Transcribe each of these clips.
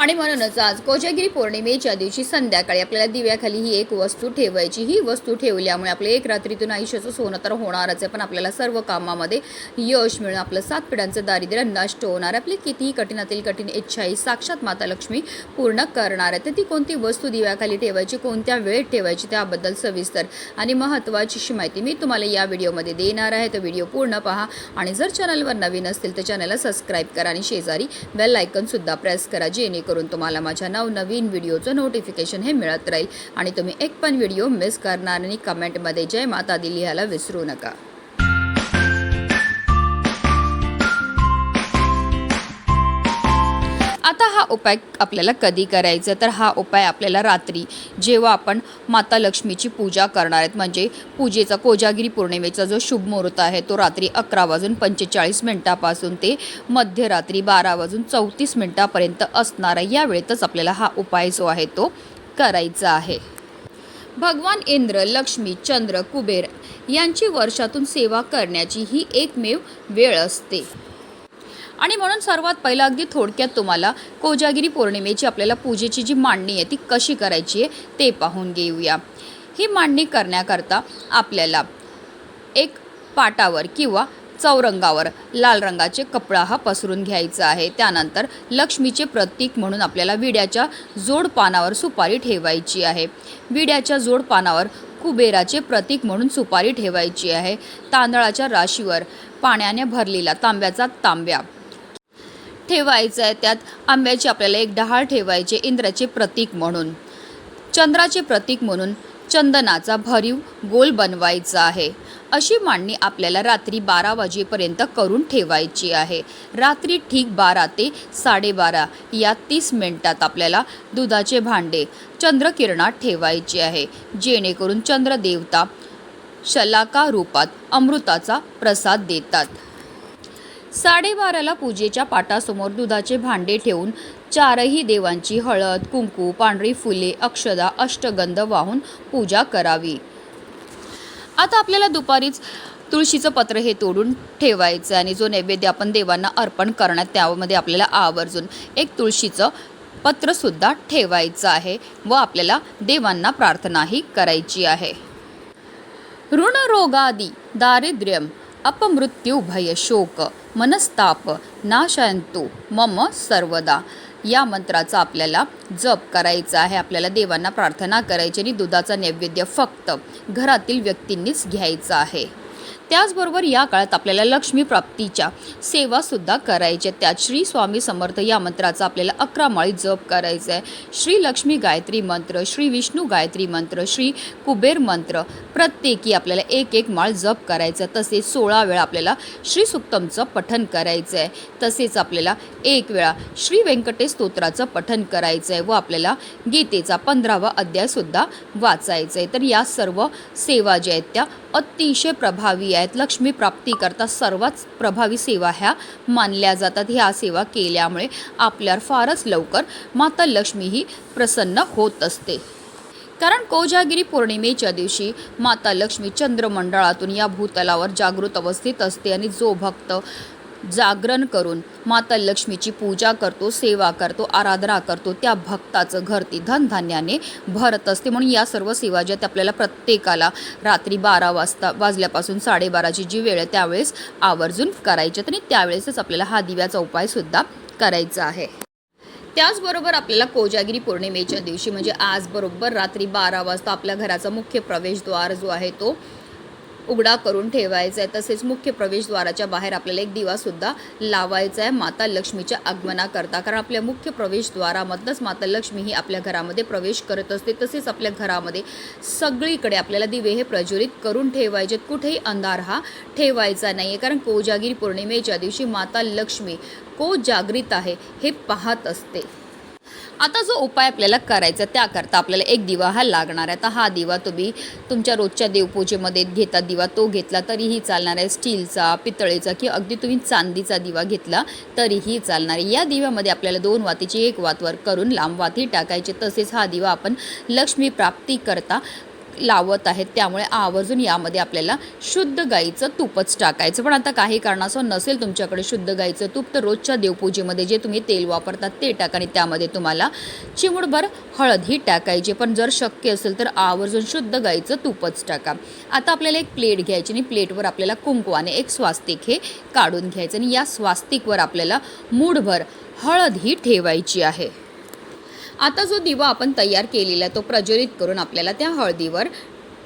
आणि म्हणूनच आज कोजागिरी पौर्णिमेच्या दिवशी संध्याकाळी आपल्याला दिव्याखाली ही एक वस्तू ठेवायची. ही वस्तू ठेवल्यामुळे आपलं एक रात्रीतून आयुष्याचं सोनं तर होणारच आहे. पण आपल्याला सर्व कामामध्ये यश मिळून आपलं सात पिढ्यांचं दारिद्र्य नष्ट होणार आपली कितीही कठीणातील कठीण इच्छा ही साक्षात माता लक्ष्मी पूर्ण करणार आहे. तर ती कोणती वस्तू दिव्याखाली ठेवायची कोणत्या वेळेत ठेवायची त्याबद्दल सविस्तर आणि महत्त्वाचीशी माहिती मी तुम्हाला या व्हिडिओमध्ये देणार आहे. तर व्हिडिओ पूर्ण पहा आणि जर चॅनलवर नवीन असतील तर चॅनलला सबस्क्राईब करा आणि शेजारी बेल आयकनसुद्धा प्रेस करा जेणेकरून करून तुम्हाला माझ्या नवनवीन व्हिडिओचं नोटिफिकेशन हे मिळत राहील. आणि तुम्ही एक पण व्हिडिओ मिस करणार आणि कमेंटमध्ये जय माता दिली ह्याला विसरू नका. उपाय आपल्याला कधी करायचा? तर हा उपाय आपल्याला रात्री जेव्हा आपण माता लक्ष्मीची पूजा करणार आहेत म्हणजे पूजेचा कोजागिरी पौर्णिमेचा जो शुभ मुहूर्त आहे तो रात्री अकरा वाजून पंचेचाळीस मिनटापासून ते मध्यरात्री बारा वाजून चौतीस मिनटापर्यंत असणार आहे. या वेळेतच आपल्याला हा उपाय जो आहे तो करायचा आहे. भगवान इंद्र लक्ष्मी चंद्र कुबेर यांची वर्षातून सेवा करण्याची ही एकमेव वेळ असते. आणि म्हणून सर्वात पहिला अगदी थोडक्यात तुम्हाला कोजागिरी पौर्णिमेची आपल्याला पूजेची जी मांडणी आहे ती कशी करायची आहे ते पाहून घेऊया. ही मांडणी करण्याकरता आपल्याला एक पाटावर किंवा चौरंगावर लाल रंगाचे कपडा हा पसरून घ्यायचा आहे. त्यानंतर लक्ष्मीचे प्रतीक म्हणून आपल्याला विड्याच्या जोड पानावर सुपारी ठेवायची आहे. विड्याच्या जोड पानावर कुबेराचे प्रतीक म्हणून सुपारी ठेवायची आहे. तांदळाच्या राशीवर पाण्याने भरलेला तांब्याचा तांब्या ठेवायचं आहे त्यात आंब्याची आपल्याला एक डहाळ ठेवायचे इंद्राचे प्रतीक म्हणून. चंद्राचे प्रतीक म्हणून चंदनाचा भरीव गोल बनवायचा आहे. अशी मांडणी आपल्याला रात्री बारा वाजेपर्यंत करून ठेवायची आहे. रात्री ठीक बारा ते साडेबारा या तीस मिनिटात आपल्याला दुधाचे भांडे चंद्रकिरणात ठेवायचे आहे. जेणेकरून चंद्रदेवता शलाका रूपात अमृताचा प्रसाद देतात. साडेबाराला पूजेच्या पाटासमोर दुधाचे भांडे ठेवून चारही देवांची हळद कुंकू पांढरी फुले अक्षदा अष्टगंध वाहून पूजा करावी. आता आपल्याला दुपारीच तुळशीचं पत्र हे तोडून ठेवायचं आणि जो नैवेद्य आपण देवांना अर्पण करण्यात त्यामध्ये आपल्याला आवर्जून एक तुळशीचं पत्रसुद्धा ठेवायचं आहे व आपल्याला देवांना प्रार्थनाही करायची आहे. ऋणरोगादी दारिद्र्यम अपमृत्यू भय शोक मनस्ताप नाशयंतु मम सर्वदा. या मंत्राचा आपल्याला जप करायचा आहे. आपल्याला देवांना प्रार्थना करायची आणि दुधाचा नैवेद्य फक्त घरातील व्यक्तींनीच घ्यायचा आहे. त्याचबरोबर या काळात आपल्याला लक्ष्मी प्राप्तीच्या सेवासुद्धा करायच्या त्यात श्री स्वामी समर्थ या मंत्राचा आपल्याला अकरा माळी जप करायचा आहे. श्री लक्ष्मी गायत्री मंत्र श्री विष्णू गायत्री मंत्र श्री कुबेर मंत्र प्रत्येकी आपल्याला एक एक माळ जप करायचा तसेच सोळा वेळा आपल्याला श्री सुक्तमचं पठन करायचं आहे. तसेच आपल्याला एक वेळा श्री व्यंकटेश स्तोत्राचं पठन करायचं आहे व आपल्याला गीतेचा पंधरावा अध्यायसुद्धा वाचायचा आहे. तर या सर्व सेवा ज्या आहेत त्या अतिशय प्रभावी आहेत. लक्ष्मी प्राप्तीकरता सर्वात प्रभावी सेवा ह्या मानल्या जातात. ह्या सेवा केल्यामुळे आपल्यावर फारच लवकर माता लक्ष्मी ही प्रसन्न होत असते. कारण कोजागिरी पौर्णिमेच्या दिवशी माता लक्ष्मी चंद्रमंडळातून या भूतलावर जागृत अवस्थेत असते आणि जो भक्त जागरण करून माता लक्ष्मीची पूजा करतो सेवा करतो आराधना करतो. त्या भक्ताचं घर ती धनधान्याने भरत असते. म्हणून या सर्व सेवा ज्या त्या आपल्याला प्रत्येकाला रात्री बारा वाजता वाजल्यापासून साडेबाराची जी वेळ आहे त्यावेळेस आवर्जून करायच्यात आणि त्यावेळेसच आपल्याला हा दिव्याचा उपायसुद्धा करायचा आहे. त्याचबरोबर आपल्याला कोजागिरी पौर्णिमेच्या दिवशी म्हणजे आज बरोबर रात्री बारा वाजता आपल्या घराचा मुख्य प्रवेशद्वार जो आहे तो उघडा करून ठेवायचा आहे तसेच मुख्य प्रवेशद्वाराच्या बाहेर आपल्याला एक दिवासुद्धा लावायचा आहे माता लक्ष्मीच्या आगमनाकरता. कारण आपल्या मुख्य प्रवेशद्वारामधनंच माता लक्ष्मी ही आपल्या घरामध्ये प्रवेश करत असते. तसेच आपल्या घरामध्ये सगळीकडे आपल्याला दिवे हे प्रज्वलित करून ठेवायचे. कुठेही अंधार हा ठेवायचा नाही आहे कारण कोजागिरी पौर्णिमेच्या दिवशी माता लक्ष्मी को जागृत आहे हे पाहत असते. आता जो उपाय आपल्याला करायचा त्याकरता आपल्याला एक दिवा हा लागणार आहे. आता हा दिवा तुम्ही तुमच्या रोजच्या देवपूजेमध्ये घेता दिवा तो घेतला तरीही चालणार आहे. स्टीलचा पितळेचा किंवा अगदी तुम्ही चांदीचा दिवा घेतला तरीही चालणार आहे. या दिव्यामध्ये आपल्याला दोन वातीची एक वातवर करून लांब वाती टाकायचे. तसेच हा दिवा आपण लक्ष्मी प्राप्ती करता. लावत आहेत. त्यामुळे आवर्जून यामध्ये आपल्याला शुद्ध गाईचं तूपच टाकायचं. पण आता काही कारणास्तव नसेल तुमच्याकडे शुद्ध गाईचं तूप तर रोजच्या देवपूजेमध्ये जे तुम्ही तेल वापरतात ते टाका आणि त्यामध्ये तुम्हाला चिमडभर हळद ही टाकायची. पण जर शक्य असेल तर आवर्जून शुद्ध गाईचं तूपच टाका. आता आपल्याला एक प्लेट घ्यायची आणि प्लेटवर आपल्याला कुंकवाने एक स्वास्तिक हे काढून घ्यायचं. आणि या स्वास्तिकवर आपल्याला मूडभर हळद ही ठेवायची आहे. आता जो दिवा आपण तयार केलेला आहे तो प्रज्वलित करून आपल्याला त्या हळदीवर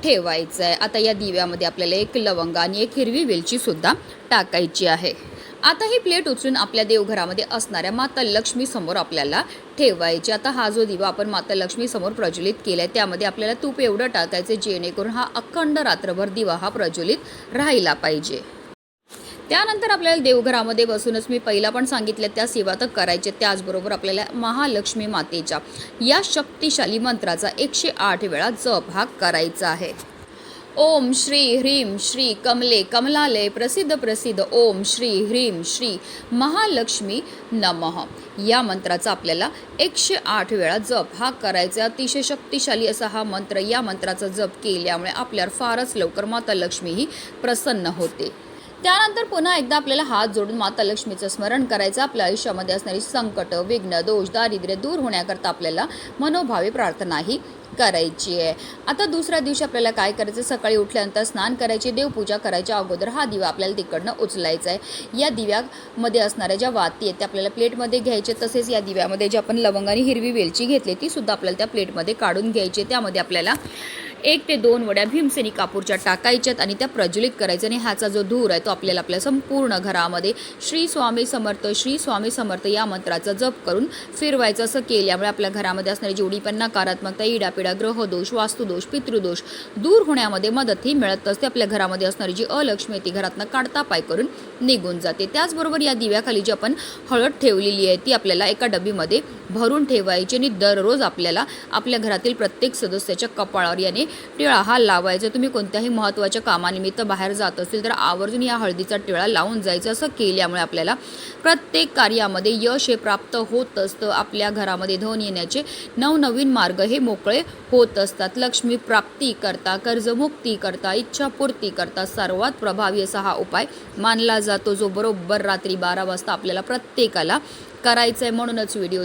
ठेवायचं आहे आता या दिव्यामध्ये आपल्याला एक लवंग आणि एक हिरवी वेलचीसुद्धा टाकायची आहे. आता ही प्लेट उचलून आपल्या देवघरामध्ये असणाऱ्या माता लक्ष्मीसमोर आपल्याला ठेवायची. आता हा जो दिवा आपण माता लक्ष्मीसमोर समोर प्रज्वलित आहे त्यामध्ये आपल्याला तूप एवढं टाकायचं जेणेकरून हा अखंड रात्रभर दिवा हा प्रज्वलित राहिला पाहिजे. त्यानंतर आपल्याला देवघरामध्ये बसूनच मी पहिला पण सांगितलं त्या सेवा तर करायच्या त्याचबरोबर आपल्याला महालक्ष्मी मातेच्या या शक्तिशाली मंत्राचा एकशे आठ वेळा जप हा करायचा आहे. ओम श्री ह्रीम श्री कमले कमलालय प्रसिद्ध प्रसिद्ध ओम श्री ह्रीम श्री महालक्ष्मी नमः. या मंत्राचा आपल्याला एकशे आठ वेळा जप हा करायचा अतिशय शक्तिशाली असा हा मंत्र या मंत्राचा जप केल्यामुळे आपल्यावर फारच लवकर माता लक्ष्मी ही प्रसन्न होते. त्यानंतर पुन्हा एकदा आपल्याला हात जोडून माता लक्ष्मीचं स्मरण करायचं. आपल्या आयुष्यामध्ये असणारी संकट विघ्न दोष दारिद्र्य दूर होण्याकरता आपल्याला मनोभावे प्रार्थनाही करायची आहे. आता दुसऱ्या दिवशी आपल्याला काय करायचं? सकाळी उठल्यानंतर स्नान करायचे देवपूजा करायच्या अगोदर हा दिवा आपल्याला तिकडनं उचलायचा आहे. या दिव्यामध्ये असणाऱ्या ज्या वाती आहेत त्या आपल्याला प्लेटमध्ये घ्यायचे तसेच या दिव्यामध्ये जी आपण लवंग आणि हिरवी वेलची घेतली ती सुद्धा आपल्याला त्या प्लेटमध्ये काढून घ्यायची त्यामध्ये आपल्याला एक ते दोन वड्या भीमसेनी कापूरच्या टाकायच्यात आणि त्या प्रज्वलित करायच्या आणि ह्याचा जो धूर आहे तो आपल्याला आपल्या संपूर्ण घरामध्ये श्री स्वामी समर्थ श्री स्वामी समर्थ या मंत्राचा जप करून फिरवायचं असं केल्यामुळे आपल्या घरामध्ये असणारी जेवढी पण नकारात्मकता इडापीड ग्रहदोष वास्तुदोष पितृदोष दूर होण्यामध्ये मदतही मिळत असते. आपल्या घरामध्ये असणारी जी अलक्ष्मी आहे ती घरातनं काढता पाय करून निघून जाते. त्याचबरोबर या दिव्याखाली जी आपण हळद ठेवलेली आहे ती आपल्याला एका डबीमध्ये भरून ठेवायची आणि दररोज आपल्याला आपल्या घरातील प्रत्येक सदस्याच्या कपाळावर याने टिळा हा लावायचा. तुम्ही कोणत्याही महत्त्वाच्या कामानिमित्त बाहेर जात असतील तर आवर्जून या हळदीचा टिळा लावून जायचं. असं केल्यामुळे आपल्याला प्रत्येक कार्यामध्ये यश हे प्राप्त होत असतं. आपल्या घरामध्ये धन येण्याचे नवनवीन मार्ग हे मोकळे होत असतात. लक्ष्मी प्राप्ती करता कर्जमुक्ती करता इच्छापूर्ती करता सर्वात प्रभावी असा हा उपाय मानला जातो जो बरोबर रात्री बारा वाजता आपल्याला प्रत्येकाला करायचं आहे म्हणूनच व्हिडिओ